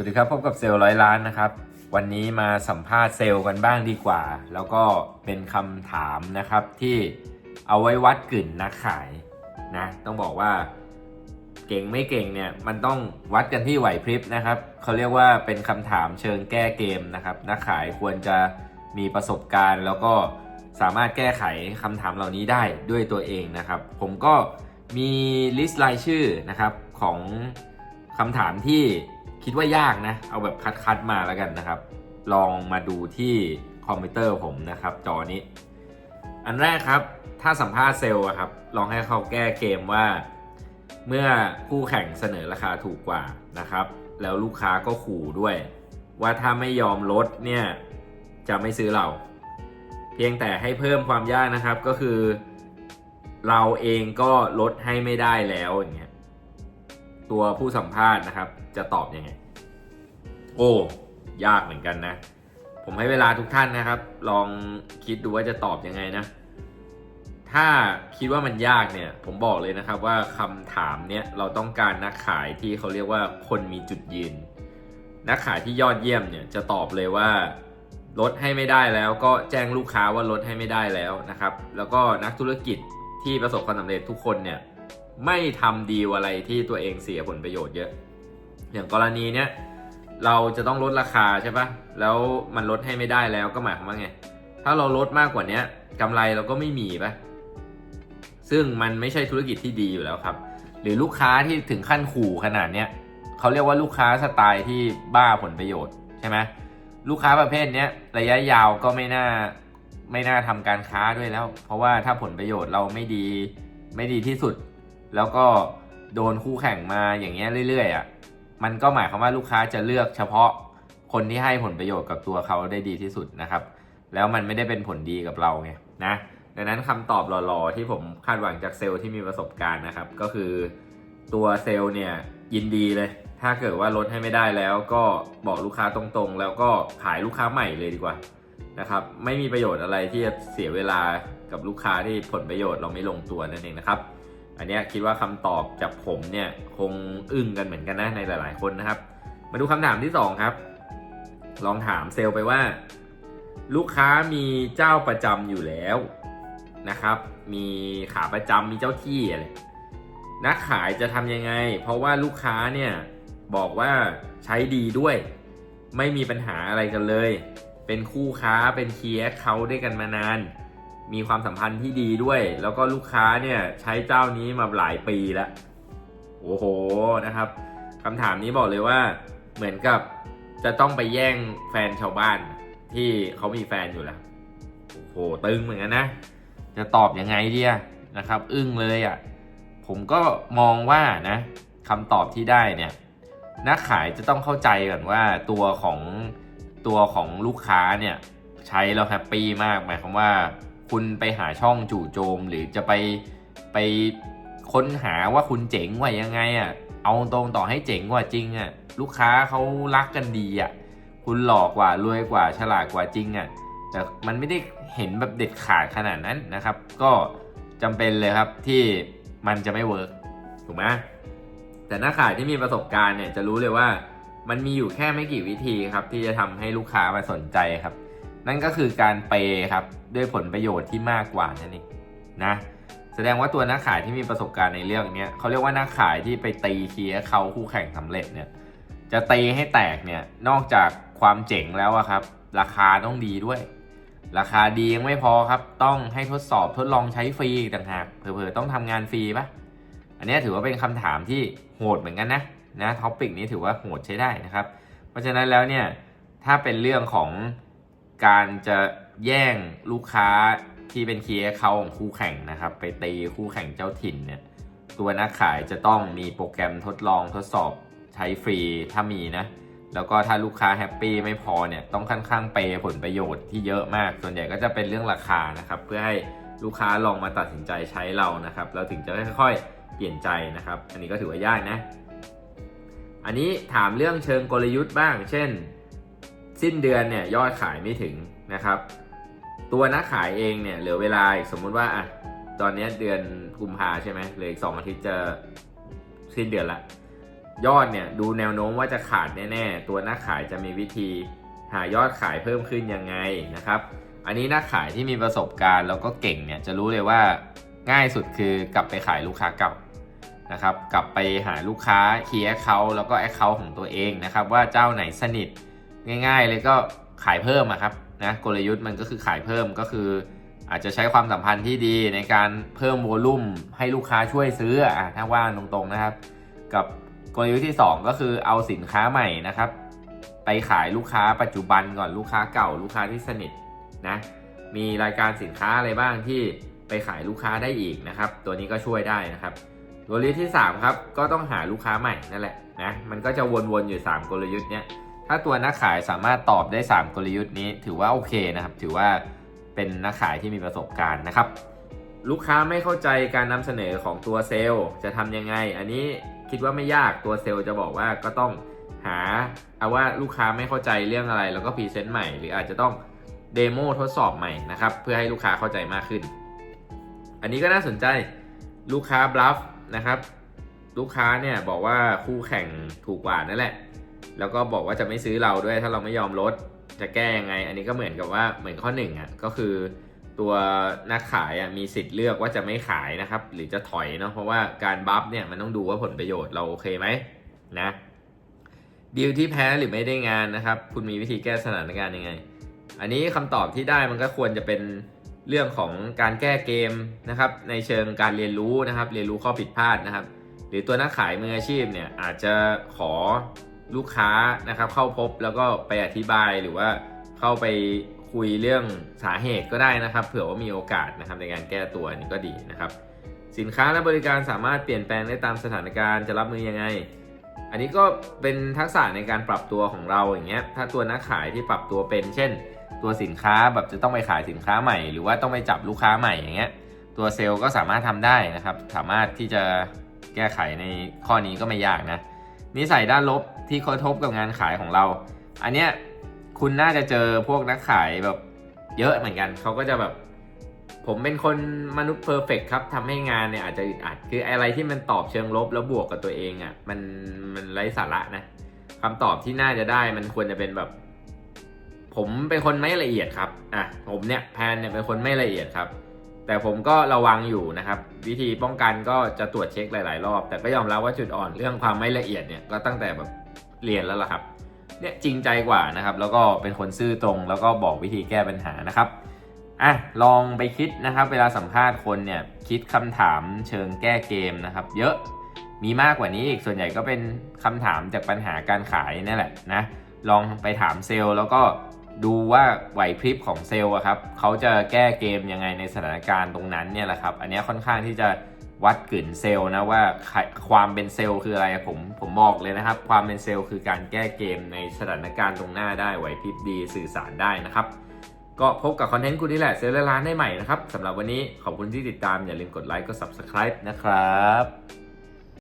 วัสดีครับพบกับเซลล์ร้อยล้านนะครับ วันนี้มาสัมภาษณ์เซลล์กันบ้างดีกว่า แล้วก็เป็นคำถามนะครับที่เอาไว้วัดกลิ่นนักขายนะต้องบอกว่าเก่งไม่เก่งเนี่ยมันต้องวัดกันที่ไหวพริบนะครับเขาเรียกว่าเป็นคำถามเชิงแก้เกมนะครับนักขายควรจะมีประสบการณ์ แล้วก็สามารถแก้ไขคำถามเหล่านี้ได้ด้วยตัวเองนะครับ ผมก็มีลิสต์รายชื่อนะครับของคำถามที่ คิดว่ายากนะ เอาแบบคัดๆมาแล้วกันนะครับ ลองมาดูที่คอมพิวเตอร์ผมนะครับ จอนี้ อันแรกครับ ถ้าสัมภาษณ์เซลล์ครับ ลองให้เขาแก้เกมว่า เมื่อคู่แข่งเสนอราคาถูกกว่านะครับ แล้วลูกค้าก็ขู่ด้วย ว่าถ้าไม่ยอมลดเนี่ยจะไม่ซื้อเรา เพียงแต่ให้เพิ่มความยากนะครับก็คือ เราเองก็ลดให้ไม่ได้แล้วอย่างเงี้ย ตัวผู้สัมภาษณ์นะครับ จะตอบยังไง โอ้ยากเหมือนกันนะ ผมให้เวลาทุกท่านนะครับ ลองคิดดูว่าจะตอบยังไงนะ ถ้าคิดว่ามันยากเนี่ย ผมบอกเลยนะครับว่าคำถามเนี่ยเราต้องการนักขายที่เขาเรียกว่าคนมีจุดยืน นักขายที่ยอดเยี่ยมเนี่ยจะตอบเลยว่าลดให้ไม่ได้แล้วก็แจ้งลูกค้าว่าลดให้ไม่ได้แล้วนะครับ แล้วก็นักธุรกิจที่ประสบความสำเร็จทุกคนเนี่ย ไม่ทำดีลอะไรที่ตัวเองเสียผลประโยชน์เยอะ อย่างกรณีเนี้ยเราจะต้องลดราคาใช่ปะแล้วมันลดให้ไม่ได้แล้วก็หมายความว่าไง ถ้าเราลดมากกว่านี้กำไรเราก็ไม่มีปะซึ่งมันไม่ใช่ธุรกิจที่ดีอยู่แล้วครับ หรือลูกค้าที่ถึงขั้นขู่ขนาดเนี้ยเขาเรียกว่าลูกค้าสไตล์ที่บ้าผลประโยชน์ใช่ไหมลูกค้าประเภทเนี้ยระยะยาวก็ไม่น่าไม่น่าทำการค้าด้วยแล้ว เพราะว่าถ้าผลประโยชน์เราไม่ดีไม่ดีที่สุด แล้วก็โดนคู่แข่งมาอย่างเงี้ยเรื่อยๆอะมันก็หมายความว่าลูกค้าจะเลือกเฉพาะคนที่ให้ผลประโยชน์กับตัวเขาได้ดีที่สุดนะครับ แล้วมันไม่ได้เป็นผลดีกับเราไงนะดังนั้นคำตอบหล่อๆ ที่ผมคาดหวังจากเซลล์ที่มีประสบการณ์นะครับ ก็คือตัวเซลล์เนี่ยยินดีเลย ถ้าเกิดว่าลดให้ไม่ได้แล้วก็บอกลูกค้าตรงๆ แล้วก็ขายลูกค้าใหม่เลยดีกว่านะครับไม่มีประโยชน์อะไรที่จะเสียเวลากับลูกค้าที่ผลประโยชน์เราไม่ลงตัวนั่นเองนะครับ อันนี้คิดว่าคำตอบจากผมเนี่ยคงอึ้งกันเหมือนกันนะในหลาย ๆ คนนะครับ มาดูคำถามที่ 2 ครับ ลองถามเซลล์ไปว่า ลูกค้ามีเจ้าประจำอยู่แล้วนะครับ มีขาประจำมีเจ้าที่อะไรนักขายจะทำยังไง เพราะว่าลูกค้าเนี่ยบอกว่าใช้ดีด้วย ไม่มีปัญหาอะไรกันเลย เป็นคู่ค้าเป็นเคียร์เขาด้วยกันมานาน มีความสัมพันธ์ที่ดีด้วย แล้วก็ลูกค้าเนี่ยใช้เจ้านี้มาหลายปีแล้ว โอ้โหนะครับคำถามนี้บอกเลยว่าเหมือนกับจะต้องไปแย่งแฟนชาวบ้านที่เขามีแฟนอยู่แล้วโอ้โหตึงเหมือนกันนะ จะตอบยังไงดีอะนะครับ อึ้งเลยอะ่ะผมก็มองว่านะคำตอบที่ได้เนี่ยนักขายจะต้องเข้าใจก่อนว่าตัวของตัวของลูกค้าเนี่ยใช้แล้วแฮปปี้มากหมายความว่า คุณไปหาช่องจู่โจมหรือจะไปไปค้นหาว่าคุณเจ๋งว่ายังไงอะ่ะเอาตรงต่อให้เจ๋งกว่าจริงอะ่ะลูกค้าเขารักกันดีอะ่ะคุณหลอกกว่ารวยกว่าฉลาดกว่าจริงอะ่ะแต่มันไม่ได้เห็นแบบเด็ดขาดขนาดนั้นนะครับ ก็จำเป็นเลยครับที่มันจะไม่เวิร์กถูกไหมแต่นักขายที่มีประสบการณ์เนี่ยจะรู้เลยว่ามันมีอยู่แค่ไม่กี่วิธีครับที่จะทำให้ลูกค้ามาสนใจครับ นั่นก็คือการเปครับด้วยผลประโยชน์ที่มากกว่านั่นเองนะแสดงว่าตัวนักขายที่มีประสบการณ์ในเรื่องนี้เขาเรียกว่านักขายที่ไปตีเคียเขาคู่แข่งสำเร็จเนี่ยจะตีให้แตกเนี่ยนอกจากความเจ๋งแล้วอะครับ ราคาต้องดีด้วย ราคาดียังไม่พอครับ ต้องให้ทดสอบทดลองใช้ฟรีต่างหากเผลอๆต้องทำงานฟรีปะอันนี้ถือว่าเป็นคำถามที่โหดเหมือนกันนะนะท็อปิกนี้ถือว่าโหดใช้ได้นะครับ เพราะฉะนั้นแล้วเนี่ยถ้าเป็นเรื่องของ การจะแย่งลูกค้าที่เป็นคีย์เขาของคู่แข่งนะครับ ไปตีคู่แข่งเจ้าถิ่นเนี่ยตัวนักขายจะต้องมีโปรแกรมทดลองทดสอบใช้ฟรีถ้ามีนะแล้วก็ถ้าลูกค้าแฮปปี้ไม่พอเนี่ยต้องค่อนข้างเปย์ผลประโยชน์ที่เยอะมาก ส่วนใหญ่ก็จะเป็นเรื่องราคานะครับเพื่อให้ลูกค้าลองมาตัดสินใจใช้เรานะครับเราถึงจะค่อยๆเปลี่ยนใจนะครับ อันนี้ก็ถือว่ายากนะ อันนี้ถามเรื่องเชิงกลยุทธ์บ้าง เช่น สิ้นเดือนเนี่ยยอดขายไม่ถึงนะครับ ตัวนักขายเองเนี่ยเหลือเวลาอีกสมมุติว่าอะตอนนี้เดือนกุมภาใช่ไหมเหลืออีกสองอาทิตย์จะสิ้นเดือนละยอดเนี่ยดูแนวโน้มว่าจะขาดแน่ๆ ตัวนักขายจะมีวิธีหายอดขายเพิ่มขึ้นยังไงนะครับ อันนี้นักขายที่มีประสบการณ์แล้วก็เก่งเนี่ยจะรู้เลยว่าง่ายสุดคือกลับไปขายลูกค้าเก่านะครับ กลับไปหาลูกค้าเคียร์เคาแล้วก็แอคเคาท์ของตัวเองนะครับ ว่าเจ้าไหนสนิท ง่ายๆเลยก็ขายเพิ่มอะครับนะกลยุทธ์มันก็คือขายเพิ่มก็คือ อาจจะใช้ความสัมพันธ์ที่ดีในการเพิ่มโวลุ่มให้ลูกค้าช่วยซื้ออะถ้าว่าตรงๆนะครับ กับกลยุทธ์ที่ 2 ก็คือเอาสินค้าใหม่นะครับ ไปขายลูกค้าปัจจุบันก่อนลูกค้าเก่าลูกค้าที่สนิทนะมีรายการสินค้าอะไรบ้างที่ไปขายลูกค้าได้อีกนะครับ ตัวนี้ก็ช่วยได้นะครับกลยุทธ์ที่ 3 ครับ ก็ต้องหาลูกค้าใหม่นั่นแหละนะมันก็จะวนๆอยู่ 3 กลยุทธ์เนี้ย ถ้าตัวนักขายสามารถตอบได้ 3 กลยุทธ์นี้ ถือว่าโอเคนะครับ ถือว่าเป็นนักขายที่มีประสบการณ์นะครับ ลูกค้าไม่เข้าใจการนำเสนอของตัวเซลล์จะทำยังไง อันนี้คิดว่าไม่ยากตัวเซลล์จะบอกว่าก็ต้องหาเอาว่าลูกค้าไม่เข้าใจเรื่องอะไร แล้วก็พรีเซนต์ใหม่หรืออาจจะต้องเดโมทดสอบใหม่นะครับเพื่อให้ลูกค้าเข้าใจมากขึ้น อันนี้ก็น่าสนใจลูกค้าบลัฟนะครับ ลูกค้าเนี่ยบอกว่าคู่แข่งถูกกว่านั่นแหละ แล้วก็บอกว่าจะไม่ซื้อเราด้วยถ้าเราไม่ยอมลดจะแก้ยังไง อันนี้ก็เหมือนกับว่าเหมือนข้อหนึ่งอะก็คือตัวนักขายอะมีสิทธิ์เลือกว่าจะไม่ขายนะครับ หรือจะถอยเนาะเพราะว่าการบัฟเนี่ยมันต้องดูว่าผลประโยชน์เราโอเคไหมนะดีลที่แพ้หรือไม่ได้งานนะครับ คุณมีวิธีแก้สถานการณ์ยังไง อันนี้คำตอบที่ได้มันก็ควรจะเป็นเรื่องของการแก้เกมนะครับ ในเชิงการเรียนรู้นะครับ เรียนรู้ข้อผิดพลาดนะครับ หรือตัวนักขายมืออาชีพเนี่ยอาจจะขอ ลูกค้านะครับเข้าพบแล้วก็ไปอธิบายหรือว่าเข้าไปคุยเรื่องสาเหตุก็ได้นะครับ เผื่อว่ามีโอกาสนะครับในการแก้ตัวนี่ก็ดีนะครับ สินค้าและบริการสามารถเปลี่ยนแปลงได้ตามสถานการณ์จะรับมือยังไง อันนี้ก็เป็นทักษะในการปรับตัวของเราอย่างเงี้ยถ้าตัวนักขายที่ปรับตัวเป็น เช่น ตัวสินค้าแบบจะต้องไปขายสินค้าใหม่ หรือว่าต้องไปจับลูกค้าใหม่อย่างเงี้ยตัวเซลล์ก็สามารถทำได้นะครับ สามารถที่จะแก้ไขในข้อนี้ก็ไม่ยากนะ นิสัยด้านลบที่กระทบกับงานขายของเรา อันเนี้ยคุณน่าจะเจอพวกนักขายแบบเยอะเหมือนกันเขาก็จะแบบ ผมเป็นคนมนุษย์เพอร์เฟกครับทำให้งานเนี่ยอาจจะอึดอัด คืออะไรที่มันตอบเชิงลบแล้วบวกกับตัวเองอะ่ะมันมันไร้สาระนะคำตอบที่น่าจะได้มันควรจะเป็นแบบ ผมเป็นคนไม่ละเอียดครับอะผมเนี่ยแพนเนี่ยเป็นคนไม่ละเอียดครับ แต่ผมก็ระวังอยู่นะครับ วิธีป้องกันก็จะตรวจเช็คหลาย ๆ รอบ แต่ก็ยอมรับว่าจุดอ่อนเรื่องความไม่ละเอียดเนี่ยก็ตั้งแต่แบบเรียนแล้วล่ะครับเนี่ยจริงใจกว่านะครับ แล้วก็เป็นคนซื่อตรง แล้วก็บอกวิธีแก้ปัญหานะครับอะลองไปคิดนะครับ เวลาสัมภาษณ์คนเนี่ยคิดคำถามเชิงแก้เกมนะครับ เยอะมีมากกว่านี้อีกส่วนใหญ่ก็เป็นคำถามจากปัญหาการขายนี่แหละนะลองไปถามเซลล์แล้วก็ ดูว่าไหวพริบของเซลล์ครับเขาจะแก้เกมยังไงในสถานการณ์ตรงนั้นเนี่ยแหละครับ อันนี้ค่อนข้างที่จะวัดกลิ่นเซลล์นะว่าความเป็นเซลล์คืออะไรผมผมบอกเลยนะครับ ความเป็นเซลล์คือการแก้เกมในสถานการณ์ตรงหน้าได้ไหวพริบดีสื่อสารได้นะครับ ก็พบกับคอนเทนต์คุณนี่แหละเซลล์ร้านได้ใหม่นะครับสำหรับวันนี้ขอบคุณที่ติดตามอย่าลืมกดไลค์กด subscribe นะครับ